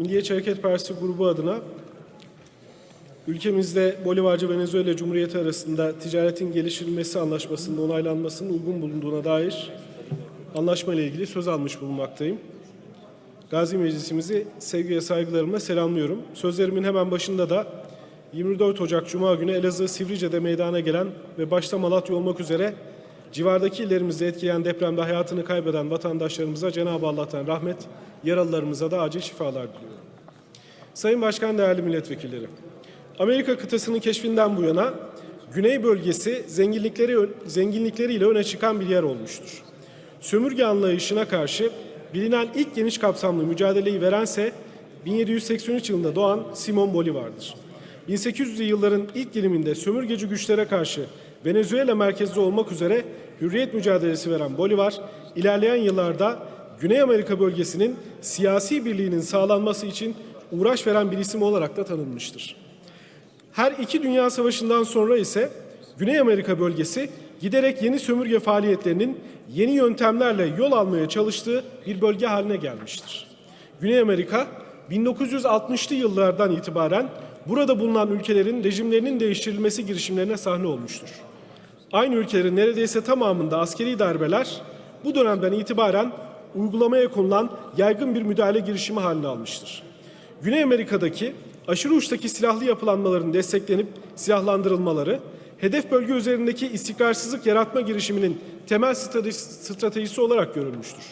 Milliyetçi Hareket Partisi grubu adına ülkemizde Bolivarcı Venezuela Cumhuriyeti arasında ticaretin geliştirilmesi anlaşmasının onaylanmasının uygun bulunduğuna dair anlaşma ile ilgili söz almış bulunmaktayım. Gazi Meclisimizi sevgi ve saygılarımla selamlıyorum. Sözlerimin hemen başında da 24 Ocak Cuma günü Elazığ Sivrice'de meydana gelen ve başta Malatya olmak üzere civardaki illerimizde etkileyen depremde hayatını kaybeden vatandaşlarımıza Cenab-ı Allah'tan rahmet, yaralılarımıza da acil şifalar diliyorum. Sayın Başkan, değerli milletvekilleri, Amerika kıtasının keşfinden bu yana Güney bölgesi zenginlikleri zenginlikleriyle öne çıkan bir yer olmuştur. Sömürge anlayışına karşı bilinen ilk geniş kapsamlı mücadeleyi verense 1783 yılında doğan Simon Bolivar'dır. 1800'lü yılların ilk diliminde sömürgeci güçlere karşı Venezuela merkezli olmak üzere hürriyet mücadelesi veren Bolivar, ilerleyen yıllarda Güney Amerika bölgesinin siyasi birliğinin sağlanması için uğraş veren bir isim olarak da tanınmıştır. Her iki dünya savaşından sonra ise Güney Amerika bölgesi giderek yeni sömürge faaliyetlerinin yeni yöntemlerle yol almaya çalıştığı bir bölge haline gelmiştir. Güney Amerika 1960'lı yıllardan itibaren burada bulunan ülkelerin rejimlerinin değiştirilmesi girişimlerine sahne olmuştur. Aynı ülkelerin neredeyse tamamında askeri darbeler bu dönemden itibaren uygulamaya konulan yaygın bir müdahale girişimi haline almıştır. Güney Amerika'daki aşırı uçtaki silahlı yapılanmaların desteklenip silahlandırılmaları, hedef bölge üzerindeki istikrarsızlık yaratma girişiminin temel stratejisi olarak görülmüştür.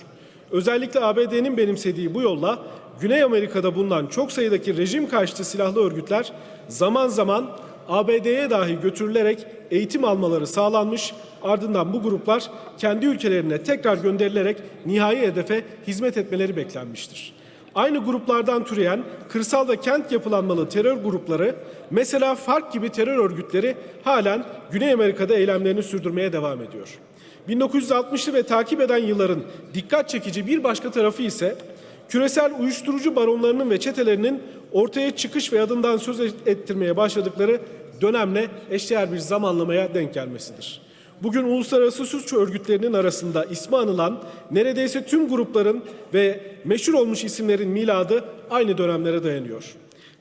Özellikle ABD'nin benimsediği bu yolla Güney Amerika'da bulunan çok sayıdaki rejim karşıtı silahlı örgütler zaman zaman ABD'ye dahi götürülerek eğitim almaları sağlanmış, ardından bu gruplar kendi ülkelerine tekrar gönderilerek nihai hedefe hizmet etmeleri beklenmiştir. Aynı gruplardan türeyen kırsal ve kent yapılanmalı terör grupları, mesela FARC gibi terör örgütleri halen Güney Amerika'da eylemlerini sürdürmeye devam ediyor. 1960'lı ve takip eden yılların dikkat çekici bir başka tarafı ise küresel uyuşturucu baronlarının ve çetelerinin ortaya çıkış ve adından söz ettirmeye başladıkları dönemle eşdeğer bir zamanlamaya denk gelmesidir. Bugün uluslararası suç örgütlerinin arasında ismi anılan neredeyse tüm grupların ve meşhur olmuş isimlerin miladı aynı dönemlere dayanıyor.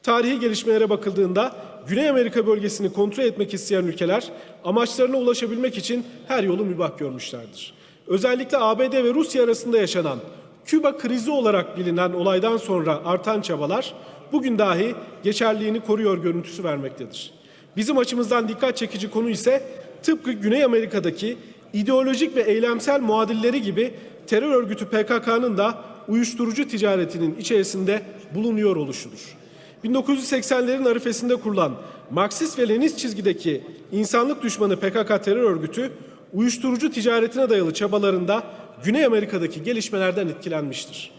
Tarihi gelişmelere bakıldığında Güney Amerika bölgesini kontrol etmek isteyen ülkeler amaçlarına ulaşabilmek için her yolu mübah görmüşlerdir. Özellikle ABD ve Rusya arasında yaşanan Küba krizi olarak bilinen olaydan sonra artan çabalar bugün dahi geçerliğini koruyor görüntüsü vermektedir. Bizim açımızdan dikkat çekici konu ise tıpkı Güney Amerika'daki ideolojik ve eylemsel muadilleri gibi terör örgütü PKK'nın da uyuşturucu ticaretinin içerisinde bulunuyor oluşudur. 1980'lerin arifesinde kurulan Marksist ve Leninist çizgideki insanlık düşmanı PKK terör örgütü uyuşturucu ticaretine dayalı çabalarında Güney Amerika'daki gelişmelerden etkilenmiştir.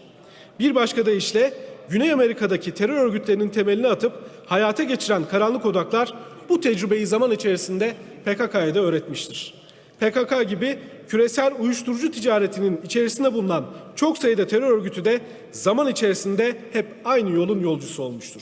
Bir başka deyişle Güney Amerika'daki terör örgütlerinin temelini atıp hayata geçiren karanlık odaklar bu tecrübeyi zaman içerisinde PKK'ya da öğretmiştir. PKK gibi küresel uyuşturucu ticaretinin içerisinde bulunan çok sayıda terör örgütü de zaman içerisinde hep aynı yolun yolcusu olmuştur.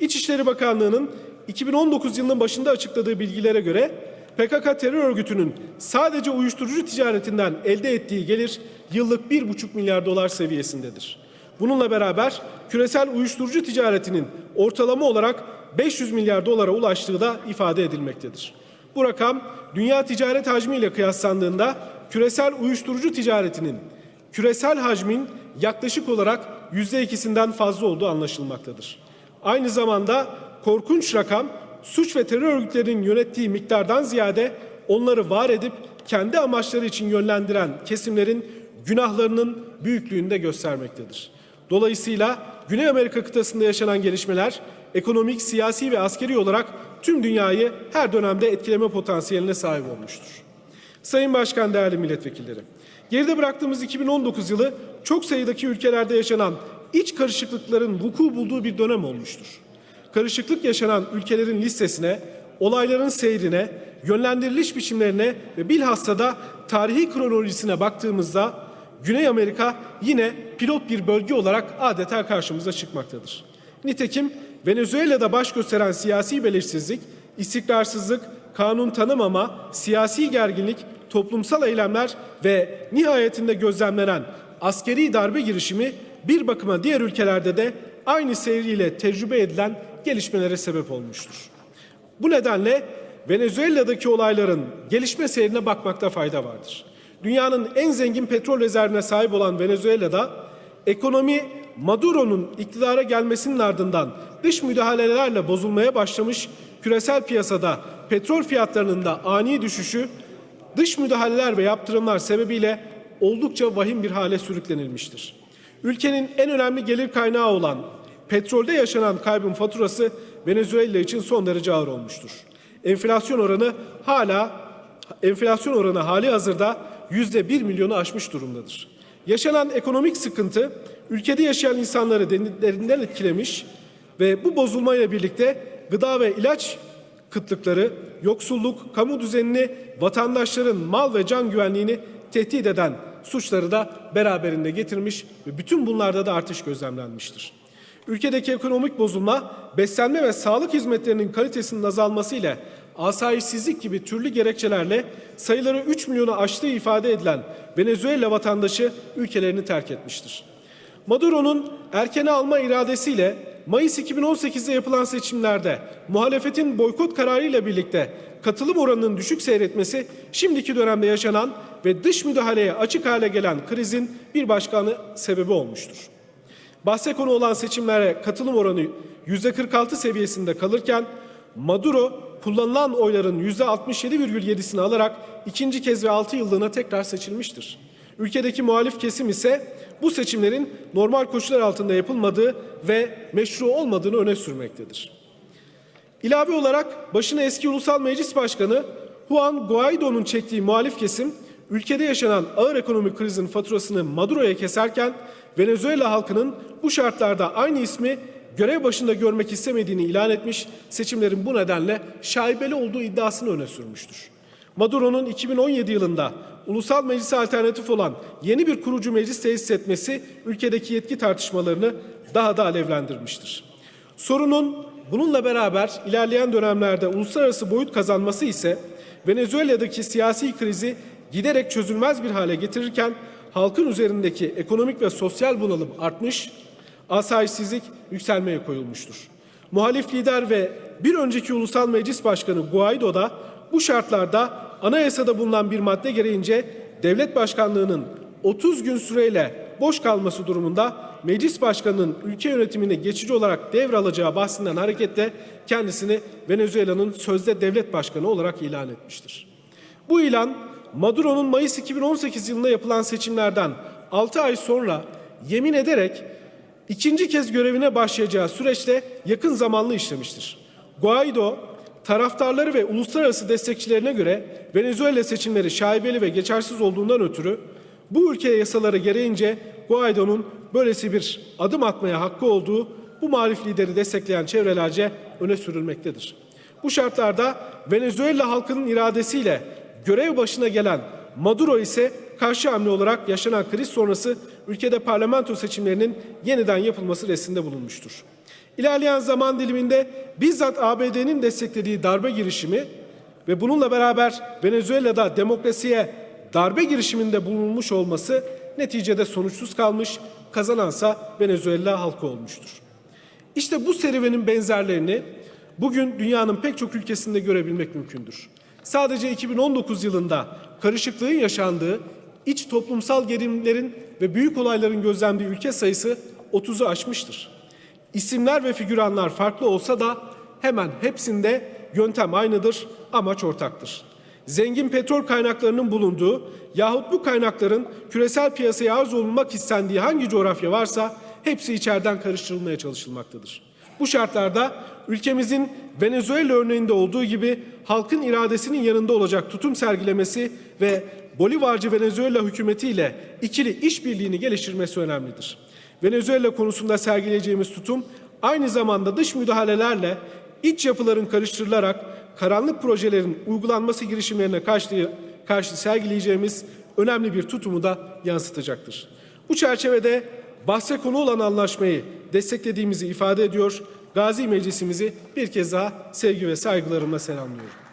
İçişleri Bakanlığı'nın 2019 yılının başında açıkladığı bilgilere göre PKK terör örgütünün sadece uyuşturucu ticaretinden elde ettiği gelir yıllık 1,5 milyar dolar seviyesindedir. Bununla beraber küresel uyuşturucu ticaretinin ortalama olarak 500 milyar dolara ulaştığı da ifade edilmektedir. Bu rakam dünya ticaret hacmi ile kıyaslandığında küresel uyuşturucu ticaretinin küresel hacmin yaklaşık olarak yüzde ikisinden fazla olduğu anlaşılmaktadır. Aynı zamanda korkunç rakam suç ve terör örgütlerinin yönettiği miktardan ziyade onları var edip kendi amaçları için yönlendiren kesimlerin günahlarının büyüklüğünü de göstermektedir. Dolayısıyla Güney Amerika kıtasında yaşanan gelişmeler ekonomik, siyasi ve askeri olarak tüm dünyayı her dönemde etkileme potansiyeline sahip olmuştur. Sayın Başkan, değerli milletvekilleri, geride bıraktığımız 2019 yılı çok sayıdaki ülkelerde yaşanan iç karışıklıkların vuku bulduğu bir dönem olmuştur. Karışıklık yaşanan ülkelerin listesine, olayların seyrine, yönlendiriliş biçimlerine ve bilhassa da tarihi kronolojisine baktığımızda Güney Amerika yine pilot bir bölge olarak adeta karşımıza çıkmaktadır. Nitekim Venezuela'da baş gösteren siyasi belirsizlik, istikrarsızlık, kanun tanımama, siyasi gerginlik, toplumsal eylemler ve nihayetinde gözlemlenen askeri darbe girişimi bir bakıma diğer ülkelerde de aynı seyriyle tecrübe edilen gelişmelere sebep olmuştur. Bu nedenle Venezuela'daki olayların gelişme seyrine bakmakta fayda vardır. Dünyanın en zengin petrol rezervine sahip olan Venezuela'da ekonomi Maduro'nun iktidara gelmesinin ardından dış müdahalelerle bozulmaya başlamış küresel piyasada petrol fiyatlarının da ani düşüşü dış müdahaleler ve yaptırımlar sebebiyle oldukça vahim bir hale sürüklenilmiştir. Ülkenin en önemli gelir kaynağı olan petrolde yaşanan kaybın faturası Venezuela için son derece ağır olmuştur. Enflasyon oranı hala enflasyon oranı hali hazırda yüzde bir milyonu aşmış durumdadır. Yaşanan ekonomik sıkıntı ülkede yaşayan insanları derinden etkilemiş ve bu bozulmayla birlikte gıda ve ilaç kıtlıkları, yoksulluk, kamu düzenini, vatandaşların mal ve can güvenliğini tehdit eden suçları da beraberinde getirmiş ve bütün bunlarda da artış gözlemlenmiştir. Ülkedeki ekonomik bozulma, beslenme ve sağlık hizmetlerinin kalitesinin azalması ile asayişsizlik gibi türlü gerekçelerle sayıları 3 milyonu aştığı ifade edilen Venezuela vatandaşı ülkelerini terk etmiştir. Maduro'nun erkene alma iradesiyle Mayıs 2018'de yapılan seçimlerde muhalefetin boykot kararıyla birlikte katılım oranının düşük seyretmesi şimdiki dönemde yaşanan ve dış müdahaleye açık hale gelen krizin bir başkanı sebebi olmuştur. Bahse konu olan seçimlere katılım oranı %46 seviyesinde kalırken Maduro kullanılan oyların %67,7'sini alarak ikinci kez ve 6 yıllığına tekrar seçilmiştir. Ülkedeki muhalif kesim ise bu seçimlerin normal koşullar altında yapılmadığı ve meşru olmadığını öne sürmektedir. İlave olarak başına eski Ulusal Meclis Başkanı Juan Guaido'nun çektiği muhalif kesim ülkede yaşanan ağır ekonomik krizin faturasını Maduro'ya keserken Venezuela halkının bu şartlarda aynı ismi görev başında görmek istemediğini ilan etmiş, seçimlerin bu nedenle şaibeli olduğu iddiasını öne sürmüştür. Maduro'nun 2017 yılında ulusal meclise alternatif olan yeni bir kurucu meclis tesis etmesi ülkedeki yetki tartışmalarını daha da alevlendirmiştir. Sorunun bununla beraber ilerleyen dönemlerde uluslararası boyut kazanması ise Venezuela'daki siyasi krizi giderek çözülmez bir hale getirirken halkın üzerindeki ekonomik ve sosyal bunalım artmış, asayişsizlik yükselmeye koyulmuştur. Muhalif lider ve bir önceki Ulusal Meclis Başkanı Guaido da bu şartlarda anayasada bulunan bir madde gereğince devlet başkanlığının 30 gün süreyle boş kalması durumunda meclis başkanının ülke yönetimini geçici olarak devralacağı bahsinden hareketle kendisini Venezuela'nın sözde devlet başkanı olarak ilan etmiştir. Bu ilan Maduro'nun Mayıs 2018 yılında yapılan seçimlerden 6 ay sonra yemin ederek ikinci kez görevine başlayacağı süreçte yakın zamanlı işlemiştir. Guaido taraftarları ve uluslararası destekçilerine göre Venezuela seçimleri şaibeli ve geçersiz olduğundan ötürü bu ülke yasaları gereğince Guaido'nun böylesi bir adım atmaya hakkı olduğu bu muhalif lideri destekleyen çevrelerce öne sürülmektedir. Bu şartlarda Venezuela halkının iradesiyle görev başına gelen Maduro ise karşı hamle olarak yaşanan kriz sonrası ülkede parlamento seçimlerinin yeniden yapılması resminde bulunmuştur. İlerleyen zaman diliminde bizzat ABD'nin desteklediği darbe girişimi ve bununla beraber Venezuela'da demokrasiye darbe girişiminde bulunmuş olması neticede sonuçsuz kalmış, kazanansa Venezuela halkı olmuştur. İşte bu serüvenin benzerlerini bugün dünyanın pek çok ülkesinde görebilmek mümkündür. Sadece 2019 yılında karışıklığın yaşandığı, iç toplumsal gerilimlerin ve büyük olayların gözlendiği ülke sayısı 30'u aşmıştır. İsimler ve figüranlar farklı olsa da hemen hepsinde yöntem aynıdır, amaç ortaktır. Zengin petrol kaynaklarının bulunduğu yahut bu kaynakların küresel piyasaya arz olunmak istendiği hangi coğrafya varsa hepsi içeriden karıştırılmaya çalışılmaktadır. Bu şartlarda ülkemizin Venezuela örneğinde olduğu gibi halkın iradesinin yanında olacak tutum sergilemesi ve Bolivarcı Venezuela hükümeti ile ikili işbirliğini geliştirmesi önemlidir. Venezuela konusunda sergileyeceğimiz tutum aynı zamanda dış müdahalelerle iç yapıların karıştırılarak karanlık projelerin uygulanması girişimlerine karşı, karşı sergileyeceğimiz önemli bir tutumu da yansıtacaktır. Bu çerçevede bahse konu olan anlaşmayı desteklediğimizi ifade ediyor. Gazi Meclisimizi bir kez daha sevgi ve saygılarımla selamlıyorum.